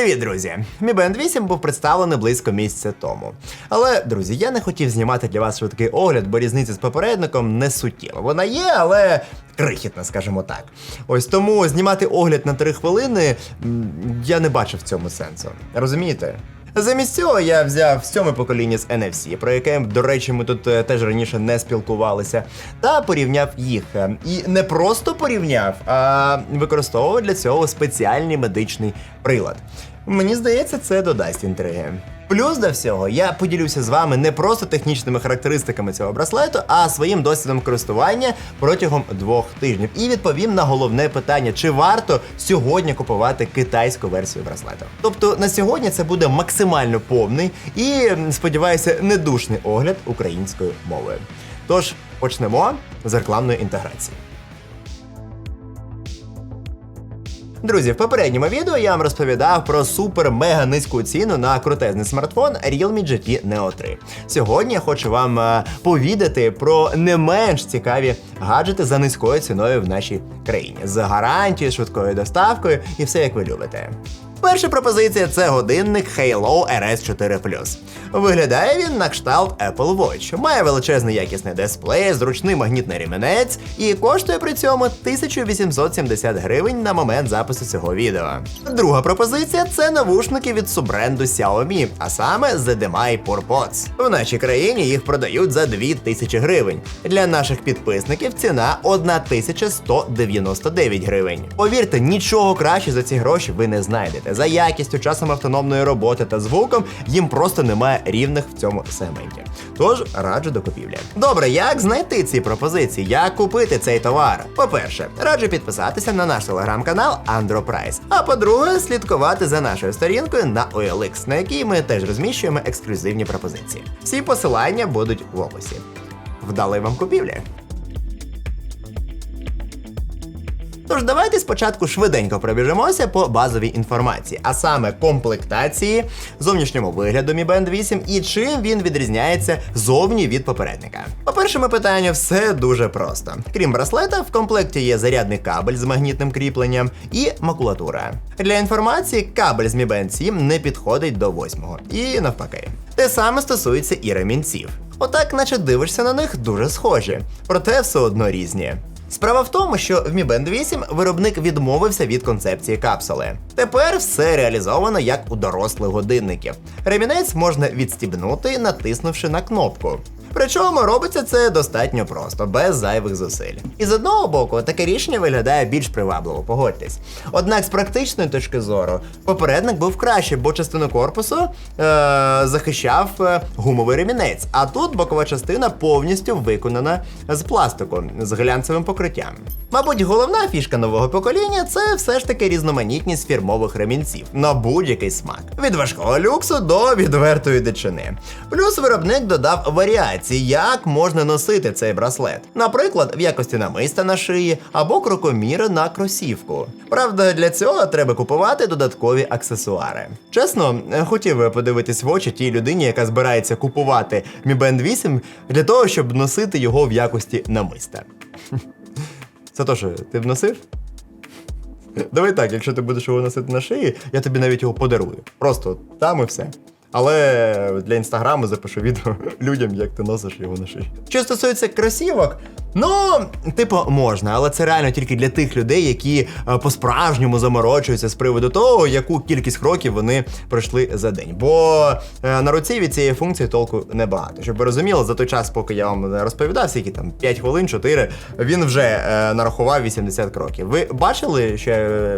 Привіт, друзі! Mi Band 8 був представлений близько місяця тому. Але, друзі, я не хотів знімати для вас швидкий огляд, бо різниця з попередником не суттєва. Вона є, але крихітна, скажімо так. Ось тому знімати огляд на 3 хвилини я не бачив в цьому сенсу. Розумієте? Замість цього я взяв сьоме покоління з NFC, про яке, до речі, ми тут е, теж раніше не спілкувалися, та порівняв їх. Е, І не просто порівняв, а використовував для цього спеціальний медичний прилад. Мені здається, це додасть інтриги. Плюс до всього, я поділюся з вами не просто технічними характеристиками цього браслету, а своїм досвідом користування протягом двох тижнів. І відповім на головне питання: чи варто сьогодні купувати китайську версію браслету? Тобто на сьогодні це буде максимально повний і, сподіваюся, недушний огляд українською мовою. Тож почнемо з рекламної інтеграції. Друзі, в попередньому відео я вам розповідав про супер-мега низьку ціну на крутезний смартфон Realme GT Neo 3. Сьогодні я хочу вам е, повідати про не менш цікаві гаджети за низькою ціною в нашій країні з гарантією, швидкою доставкою і все як ви любите. Перша пропозиція це годинник Halo RS4 Виглядає він на кшталт Apple Watch, має величезний якісний дисплей, зручний магнітний ремінець і коштує при цьому 1870 гривень на момент запису цього відео. Друга пропозиція це навушники від суббренду Xiaomi, а саме ZDMI PowerPods. В нашій країні їх продають за 2000 гривень. Для наших підписників ціна 1199 гривень. Повірте, нічого краще за ці гроші ви не знайдете. За якістю, часом автономної роботи та звуком їм просто немає рівних в цьому сегменті. Тож раджу до купівлі. Добре, як знайти ці пропозиції? Як купити цей товар? По-перше, раджу підписатися на наш телеграм-канал AndroPrice. А по-друге, слідкувати за нашою сторінкою на OLX, на якій ми теж розміщуємо ексклюзивні пропозиції. Всі посилання будуть в описі. Вдалої вам купівлі! Тож давайте спочатку швиденько пробіжимося по базовій інформації, а саме комплектації, зовнішньому вигляду Mi Band 8 і чим він відрізняється зовні від попередника. По першому питанню все дуже просто. Крім браслета, в комплекті є зарядний кабель з магнітним кріпленням і макулатура. Для інформації, кабель з Mi Band 7 не підходить до 8 і навпаки. Те саме стосується і ремінців. Отак, наче дивишся на них дуже схожі, проте все одно різні. Справа в тому, що в Mi Band 8 виробник відмовився від концепції капсули. Тепер все реалізовано як у дорослих годинників. Ремінець можна відстібнути, натиснувши на кнопку. Причому робиться це достатньо просто, без зайвих зусиль. І з одного боку, таке рішення виглядає більш привабливо, погодьтесь. Однак з практичної точки зору, попередник був краще, бо частину корпусу е- захищав е, гумовий ремінець, а тут бокова частина повністю виконана з пластику з глянцевим покриттям. Мабуть, головна фішка нового покоління це все ж таки різноманітність фірмових ремінців на будь-який смак. Від важкого люксу до відвертої дичини. Плюс виробник додав варіації, як можна носити цей браслет. Наприклад, в якості намиста на шиї або крокоміра на кросівку. Правда, для цього треба купувати додаткові аксесуари. Чесно, хотів би подивитись в очі тій людині, яка збирається купувати Mi Band 8 для того, щоб носити його в якості намиста. Сатоши, ти б носив? Давай так, якщо ти будеш його носити на шиї, я тобі навіть його подарую. Просто там і все. Але для інстаграму запишу відео людям, як ти носиш його на шиї. Що стосується кросівок, ну, типу, можна, але це реально тільки для тих людей, які е, по-справжньому заморочуються з приводу того, яку кількість кроків вони пройшли за день. Бо е, на руці від цієї функції толку небагато. Щоб ви розуміли, за той час, поки я вам розповідав, скільки там 5 хвилин, 4, він вже е, нарахував 80 кроків. Ви бачили, що,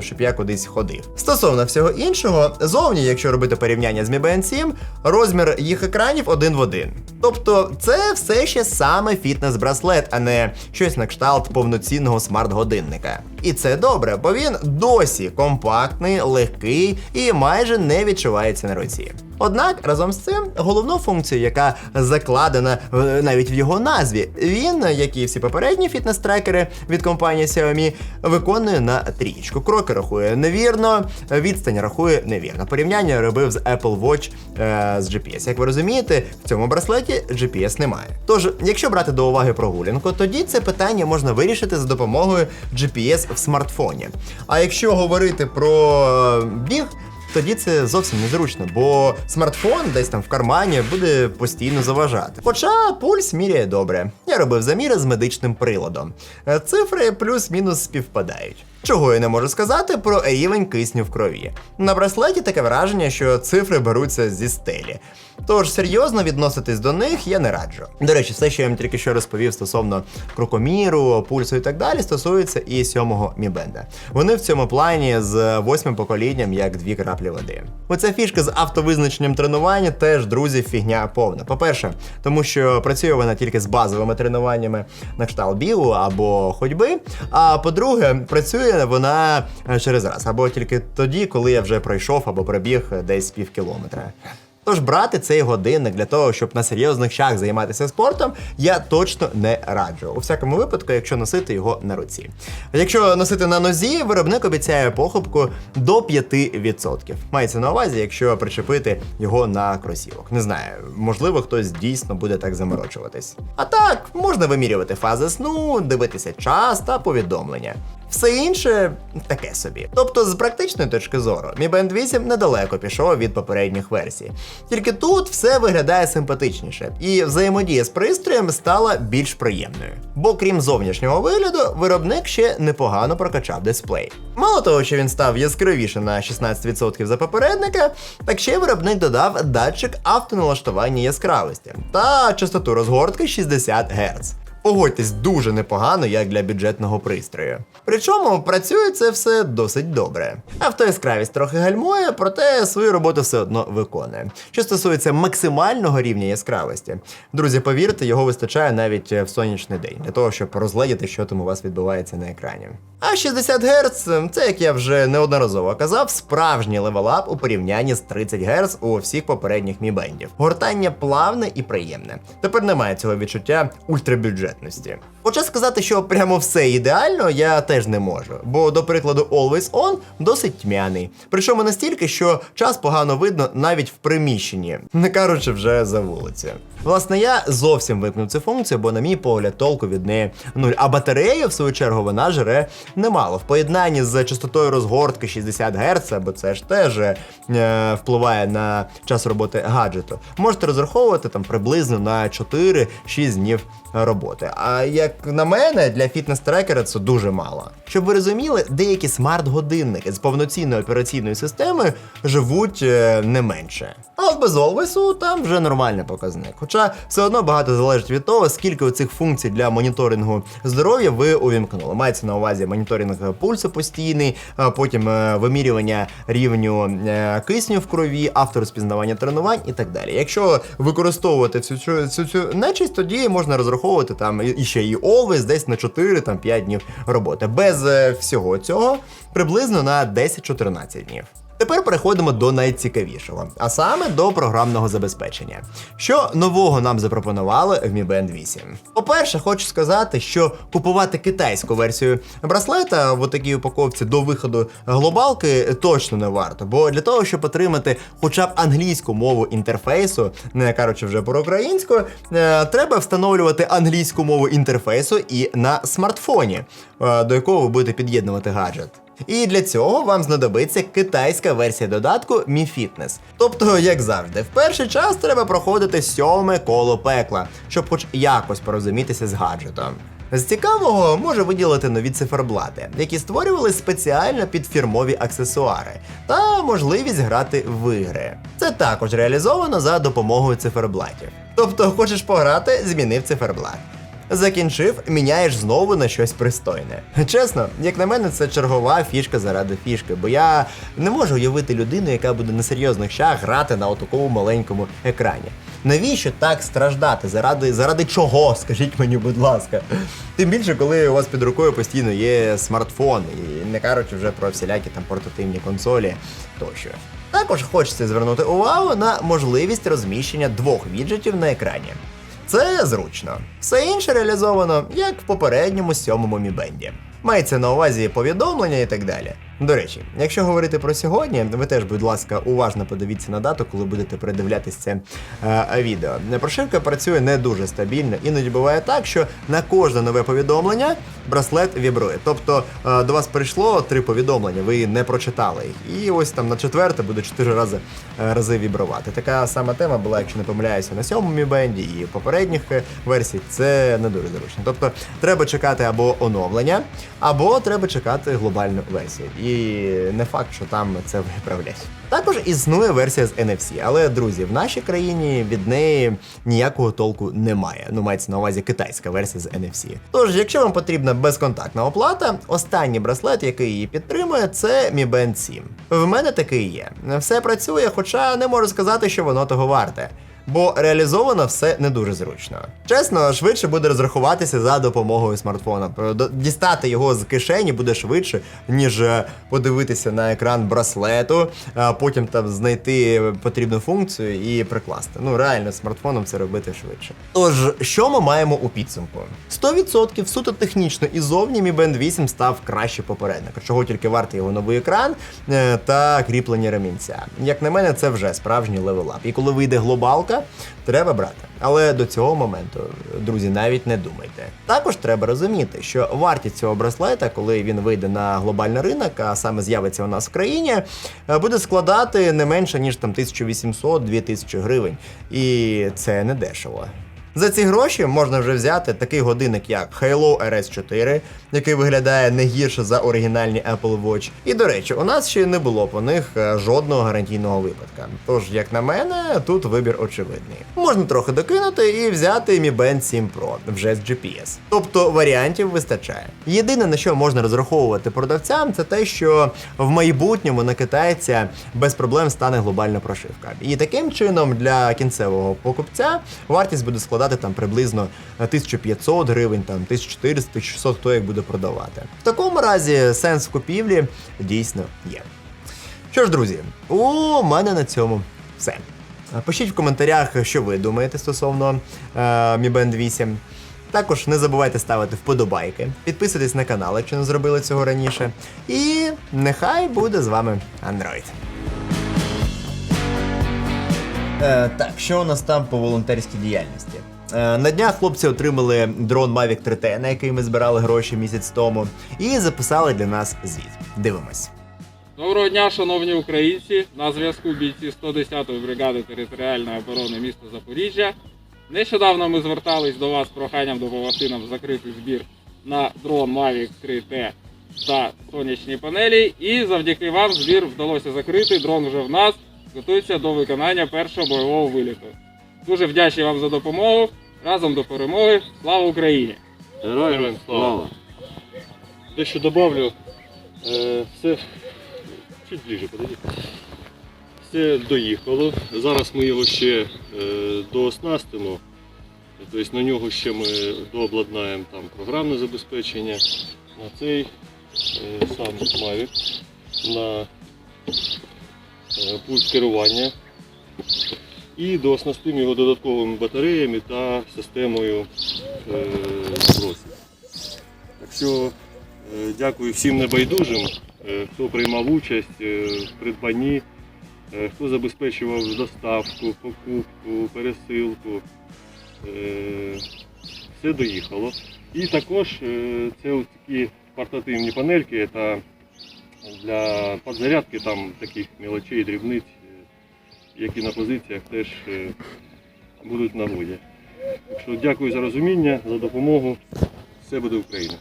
щоб я кудись ходив? Стосовно всього іншого, зовні, якщо робити порівняння з Mi Band 7, розмір їх екранів один в один. Тобто, це все ще саме фітнес-браслет, а не щось на кшталт повноцінного смарт-годинника. І це добре, бо він досі компактний, легкий і майже не відчувається на руці. Однак разом з цим головну функцію, яка закладена е, навіть в його назві, він, як і всі попередні фітнес-трекери від компанії Xiaomi, виконує на трічку. Кроки рахує невірно, відстань рахує невірно. Порівняння робив з Apple Watch е, з GPS. Як ви розумієте, в цьому браслеті GPS немає. Тож, якщо брати до уваги прогулянку, тоді це питання можна вирішити за допомогою GPS в смартфоні. А якщо говорити про е, біг, тоді це зовсім незручно, бо смартфон десь там в кармані буде постійно заважати. Хоча пульс міряє добре. Я робив заміри з медичним приладом. Цифри плюс-мінус співпадають. Чого я не можу сказати про рівень кисню в крові. На браслеті таке враження, що цифри беруться зі стелі. Тож серйозно відноситись до них я не раджу. До речі, все, що я вам тільки що розповів стосовно крокоміру, пульсу і так далі, стосується і сьомого мібенда. Вони в цьому плані з восьмим поколінням як дві краплі води. Оця фішка з автовизначенням тренування теж, друзі, фігня повна. По-перше, тому що працює вона тільки з базовими тренуваннями на кшталт бігу або ходьби. А по-друге, працює вона е, через раз, або тільки тоді, коли я вже пройшов або пробіг десь пів кілометра. Тож брати цей годинник для того, щоб на серйозних шах займатися спортом, я точно не раджу. У всякому випадку, якщо носити його на руці. Якщо носити на нозі, виробник обіцяє похибку до 5%. Мається на увазі, якщо причепити його на кросівок. Не знаю, можливо, хтось дійсно буде так заморочуватись. А так, можна вимірювати фази сну, дивитися час та повідомлення. Все інше таке собі. Тобто, з практичної точки зору, Mi Band 8 недалеко пішов від попередніх версій. Тільки тут все виглядає симпатичніше, і взаємодія з пристроєм стала більш приємною. Бо крім зовнішнього вигляду, виробник ще непогано прокачав дисплей. Мало того, що він став яскравіше на 16% за попередника, так ще виробник додав датчик автоналаштування яскравості та частоту розгортки 60 Гц. Погодьтесь, дуже непогано, як для бюджетного пристрою. Причому працює це все досить добре. Автояскравість трохи гальмує, проте свою роботу все одно виконує. Що стосується максимального рівня яскравості, друзі, повірте, його вистачає навіть в сонячний день для того, щоб розгледіти, що там у вас відбувається на екрані. А 60 Гц це, як я вже неодноразово казав, справжній левелап у порівнянні з 30 Гц у всіх попередніх мібендів. Гортання плавне і приємне. Тепер немає цього відчуття ультрабюджетності. Хоча сказати, що прямо все ідеально, я теж не можу. Бо, до прикладу, Always On досить тьмяний. Причому настільки, що час погано видно навіть в приміщенні, не кажучи вже за вулицею. Власне, я зовсім вимкнув цю функцію, бо, на мій погляд, толку від неї нуль. А батарея, в свою чергу, вона жре немало. В поєднанні з частотою розгортки 60 Гц, бо це ж теж е, впливає на час роботи гаджету. Можете розраховувати там приблизно на 4-6 днів роботи. А як на мене, для фітнес-трекера це дуже мало. Щоб ви розуміли, деякі смарт-годинники з повноцінною операційною системою живуть е, не менше. А от без Always там вже нормальний показник. Хоча все одно багато залежить від того, скільки оцих функцій для моніторингу здоров'я ви увімкнули. Мається на увазі моніторинг пульсу постійний, а потім е, вимірювання рівню е, кисню в крові, авторозпізнавання тренувань і так далі. Якщо використовувати цю цю, цю, цю нечість, тоді можна розраховувати там і ще і Always десь на 4-5 днів роботи. Без е, всього цього приблизно на 10-14 днів. Тепер переходимо до найцікавішого, а саме до програмного забезпечення. Що нового нам запропонували в Mi Band 8? По-перше, хочу сказати, що купувати китайську версію браслета в такій упаковці до виходу глобалки точно не варто. Бо для того, щоб отримати хоча б англійську мову інтерфейсу, не кажучи вже про українську, е, треба встановлювати англійську мову інтерфейсу і на смартфоні, е, до якого ви будете під'єднувати гаджет. І для цього вам знадобиться китайська версія додатку Mi Fitness. Тобто, як завжди, в перший час треба проходити сьоме коло пекла, щоб хоч якось порозумітися з гаджетом. З цікавого може виділити нові циферблати, які створювали спеціально під фірмові аксесуари, та можливість грати в ігри. Це також реалізовано за допомогою циферблатів. Тобто, хочеш пограти, змінив циферблат. Закінчив, міняєш знову на щось пристойне. Чесно, як на мене, це чергова фішка заради фішки, бо я не можу уявити людину, яка буде на серйозних шах грати на отакому маленькому екрані. Навіщо так страждати? Заради заради чого? Скажіть мені, будь ласка. Тим більше, коли у вас під рукою постійно є смартфон, і не кажучи вже про всілякі там портативні консолі тощо. Також хочеться звернути увагу на можливість розміщення двох віджитів на екрані. Це зручно. Все інше реалізовано як в попередньому сьомому мібенді. Мається на увазі повідомлення і так далі. До речі, якщо говорити про сьогодні, ви теж, будь ласка, уважно подивіться на дату, коли будете передивлятись це е, відео. Прошивка працює не дуже стабільно, іноді буває так, що на кожне нове повідомлення браслет вібрує. Тобто е, до вас прийшло три повідомлення, ви не прочитали їх. І ось там на четверте буде чотири рази, е, рази вібрувати. Така сама тема була, якщо не помиляюся, на сьомому Mi і в попередніх е, версіях. Це не дуже зручно. Тобто треба чекати або оновлення, або треба чекати глобальну версію. І не факт, що там це виправлять. Також існує версія з NFC, але друзі, в нашій країні від неї ніякого толку немає. Ну, мається на увазі китайська версія з NFC. Тож, якщо вам потрібна безконтактна оплата, останній браслет, який її підтримує, це Mi Band 7. В мене такий є. Все працює, хоча не можу сказати, що воно того варте. Бо реалізовано все не дуже зручно. Чесно, швидше буде розрахуватися за допомогою смартфона. Дістати його з кишені буде швидше, ніж е, подивитися на екран браслету, а потім там знайти потрібну функцію і прикласти. Ну реально, смартфоном це робити швидше. Тож, що ми маємо у підсумку? 100% суто технічно і зовні Mi Band 8 став краще попередника, чого тільки вартий його новий екран е, та кріплення ремінця. Як на мене, це вже справжній левелап. І коли вийде глобалка, треба брати. Але до цього моменту, друзі, навіть не думайте. Також треба розуміти, що вартість цього браслета, коли він вийде на глобальний ринок, а саме з'явиться у нас в країні, е, буде складати не менше ніж там 1800-2000 гривень. І це не дешево. За ці гроші можна вже взяти такий годинник, як Halo RS4, який виглядає не гірше за оригінальні Apple Watch. І до речі, у нас ще не було по них е, жодного гарантійного випадка. Тож, як на мене, тут вибір очевидний. Можна трохи докинути і взяти Mi Band 7 Pro вже з GPS. Тобто варіантів вистачає. Єдине на що можна розраховувати продавцям, це те, що в майбутньому на китайця без проблем стане глобальна прошивка. І таким чином для кінцевого покупця вартість буде складати там приблизно 1500 гривень, там 1400, 1600, хто як буде продавати. В такому разі сенс купівлі дійсно є. Що ж, друзі, у мене на цьому все. Е, Пишіть в коментарях, що ви думаєте стосовно е, Mi Band 8. Також не забувайте ставити вподобайки, підписуйтесь на канал, якщо не зробили цього раніше. І нехай буде з вами Android. Е, так, що у нас там по волонтерській діяльності? Е, на днях хлопці отримали дрон Mavic 3T, на який ми збирали гроші місяць тому, і записали для нас звіт. Дивимось. Доброго дня, шановні українці! На зв'язку бійці 110-ї бригади територіальної оборони міста Запоріжжя. Нещодавно ми звертались до вас з проханням допомогти нам закрити збір на дрон Mavic 3T та сонячні панелі. І завдяки вам збір вдалося закрити. Дрон вже в нас готується до виконання першого бойового виліту. Дуже вдячний вам за допомогу. Разом до перемоги. Слава Україні! Героям слава! Дещо добавлю. Е, Все чуть ближе, подойди. Все доїхало. Зараз ми його ще е, дооснастимо. Тобто на нього ще ми дообладнаємо там програмне забезпечення. На цей е, сам Mavic, на пульт керування. І дооснастимо його додатковими батареями та системою е, збросів. Так що е, дякую всім небайдужим, е, хто приймав участь е, в придбанні, е, хто забезпечував доставку, покупку, пересилку. Е, Все доїхало. І також е, це ось такі портативні панельки та для підзарядки там таких мелочей, дрібниць, які на позиціях теж е, будуть в нагоді. Так що дякую за розуміння, за допомогу. Все буде Україна.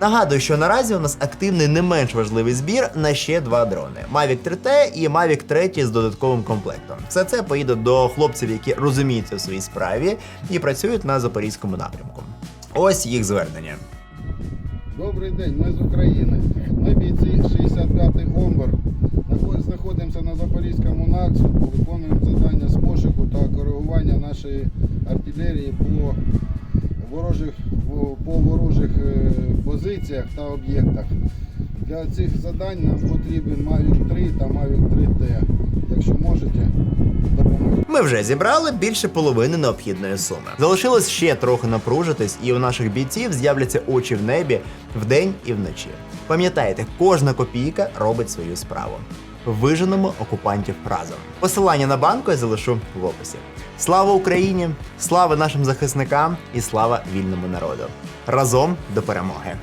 Нагадую, що наразі у нас активний не менш важливий збір на ще два дрони: Mavic 3T і Mavic 3 з додатковим комплектом. Все це поїде до хлопців, які розуміються в своїй справі і працюють на запорізькому напрямку. Ось їх звернення. Добрий день, ми з України. Позиціях та об'єктах. Для цих завдань нам потрібен Mavic 3 та Mavic 3T. Якщо можете, допоможіть. Ми вже зібрали більше половини необхідної суми. Залишилось ще трохи напружитись, і у наших бійців з'являться очі в небі вдень і вночі. Пам'ятайте, кожна копійка робить свою справу. Виженемо окупантів разом. Посилання на банку я залишу в описі. Слава Україні! Слава нашим захисникам і слава вільному народу! Разом до перемоги!